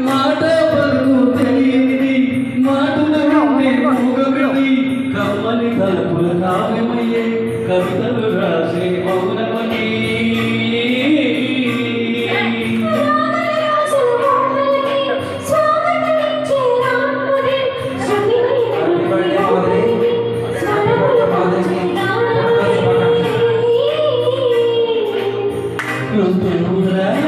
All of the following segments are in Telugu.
మాట పలుకు తెలియనిది. మాటల ఉండే మోగమిది. కమ్మని తలుపుల కావ్యమయ్యే కవితలు రాసే మౌనమని. Thank you.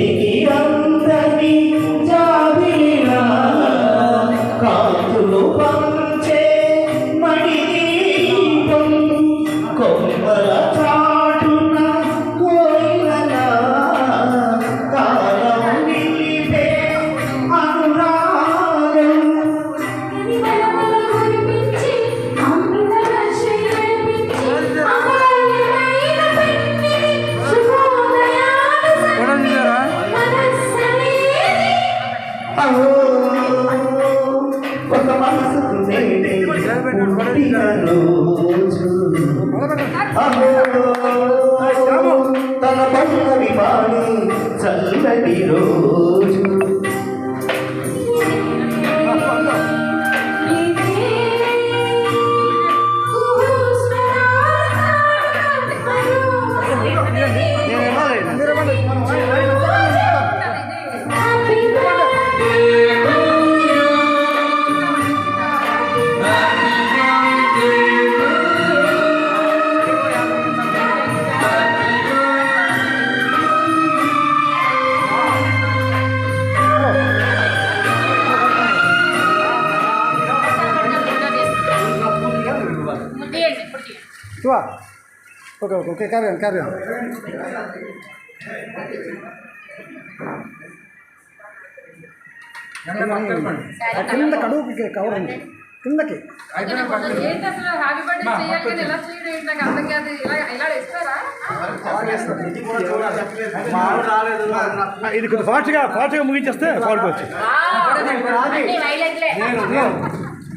ఒక మనసుకు పుట్టిన రోజు తన పల్లవి వాణి చల్లటి రోజు. Shiva okay okay okay carry carry కింద కడుగుకి కవర్ ఉంది. కిందకి. ఇది కొంచెం ఫాస్ట్గా ఫాస్ట్గా ముగించేస్తే పాడుకోవచ్చు.